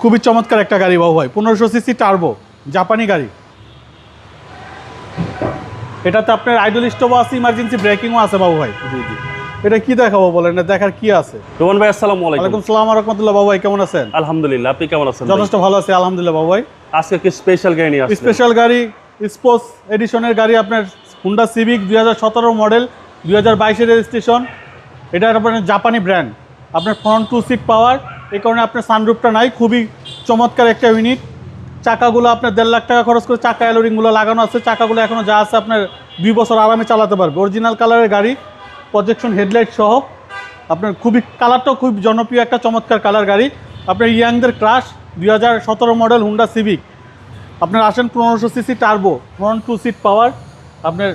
খুবই চমৎকার একটা গাড়ি বাবু ভাই। পনেরোশো সিসি টার্বো জাপানি গাড়ি। এটাতে আপনার আইডল স্টোভ আছে ইমার্জেন্সি ব্রেকিংও আছে বাবু ভাই। জি জি। এটা কি দেখাবো বলেন এটা দেখার কি আছে? রোমান ভাই আসসালামু আলাইকুম। সালাম রহমতুল্লাহ বাবু ভাই কেমন আছেন? আলহামদুলিল্লাহ আপনি কেমন আছেন যথেষ্ট ভালো আছে আলহামদুলিল্লাহ বাবু ভাই। আজকে কি স্পেশাল গাড়ি নিয়ে আসছেন স্পেশাল গাড়ি স্পোর্টস এডিশনের গাড়ি আপনার হুন্ডা সিভিক দুই মডেল দুই হাজার বাইশের রেজিস্ট্রেশন এটা আপনার জাপানি ব্র্যান্ড আপনার ফ্রন্ট টু সিট পাওয়ার এই কারণে আপনার সানরুফটা নাই, খুবই চমৎকার একটা ইউনিট চাকাগুলো আপনার দেড় লাখ টাকা খরচ করে চাকা অ্যালোরিংগুলো লাগানো আছে। চাকাগুলো এখনও যা আছে আপনার দুই বছর আরামে চালাতে পারবে। অরিজিনাল কালারের গাড়ি প্রজেকশন হেডলাইট সহ। আপনার খুবই কালারটাও খুব জনপ্রিয় একটা চমৎকার কালার গাড়ি। আপনার ইয়াংদের ক্রাশ দুই হাজার সতেরো মডেল হুন্ডা সিভিক আপনার আসেন পনেরোশো CC turbo front two seat power আপনার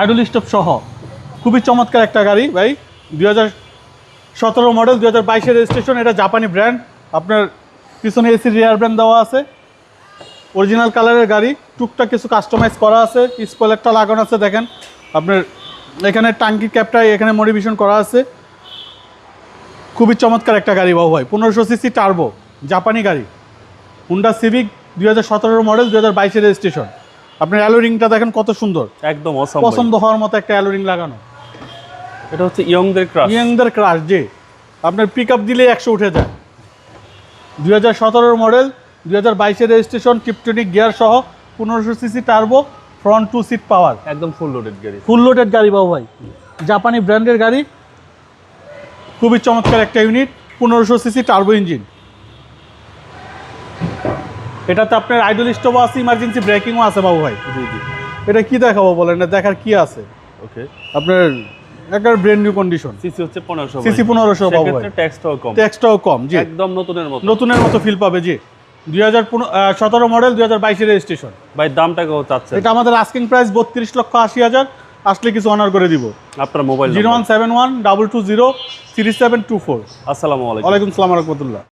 আইডল সহ। খুবই চমৎকার একটা গাড়ি ভাই, দুই হাজার সতেরো মডেল দু হাজার বাইশের রেজিস্ট্রেশন এটা জাপানি ব্র্যান্ড আপনার পিছনে এসি রিয়ার ব্র্যান্ড দেওয়া আছে। অরিজিনাল কালারের গাড়ি টুকটাক কিছু কাস্টমাইজ করা আছে। স্পয়লারটা লাগানো আছে দেখেন। আপনার এখানে টাঙ্কি ক্যাপটা এখানে মডিফিকেশন করা আছে। খুবই চমৎকার একটা গাড়ি বাবু ভাই। পনেরোশো সিসি টার্বো জাপানি গাড়ি। হুন্ডা সিভিক দুই হাজার সতেরো মডেল দুই হাজার বাইশের রেজিস্ট্রেশন আপনার অ্যালোরিংটা দেখেন কত সুন্দর। একদম পছন্দ হওয়ার মতো একটা অ্যালোরিং লাগানো। এটা হচ্ছে ইয়ংদের ক্রাশ ইয়াংদের ক্রাশ যে আপনার পিক আপ দিলে একশো উঠে যায়। দুই হাজার সতেরোর মডেল দুই হাজার বাইশের রেজিস্ট্রেশন টিপটনিক গিয়ার সহ পনেরোশো CC turbo front two seat power একদম ফুল লোডেড গাড়ি। ফুল লোডেড গাড়ি বাবু ভাই। জাপানি ব্র্যান্ডের গাড়ি। খুবই চমৎকার একটা ইউনিট পনেরোশো সিসি টার্বো ইঞ্জিন এটাতে আপনার আইডল স্টোভ আছে ইমার্জেন্সি ব্রেকিংও আছে বাবু ভাই। জি জি। এটা কি দেখাবো বলেন এটা দেখার কি আছে? ওকে আপনার একটা ব্র্যান্ড নিউ কন্ডিশন সিসি হচ্ছে 1500 সিসি 1500 পাবো ভাই। ট্যাক্সটাও কম। ট্যাক্সটাও কম জি। একদম নতুনের মতো। নতুনের মতো ফিল পাবে জি। দুই হাজার সতেরো মডেল দুই হাজার বাইশের রেজিস্ট্রেশন ভাই দামটা কত চাচ্ছে। এটা আমাদের আস্কিং প্রাইস বত্রিশ লক্ষ আশি হাজার। আসলে কিছু অনার করে দিব। আপনার mobile zero one seven one double two zero three seven two four. আসসালামু আলাইকুম। আসসালাম সালাম রহমতুল্লাহ।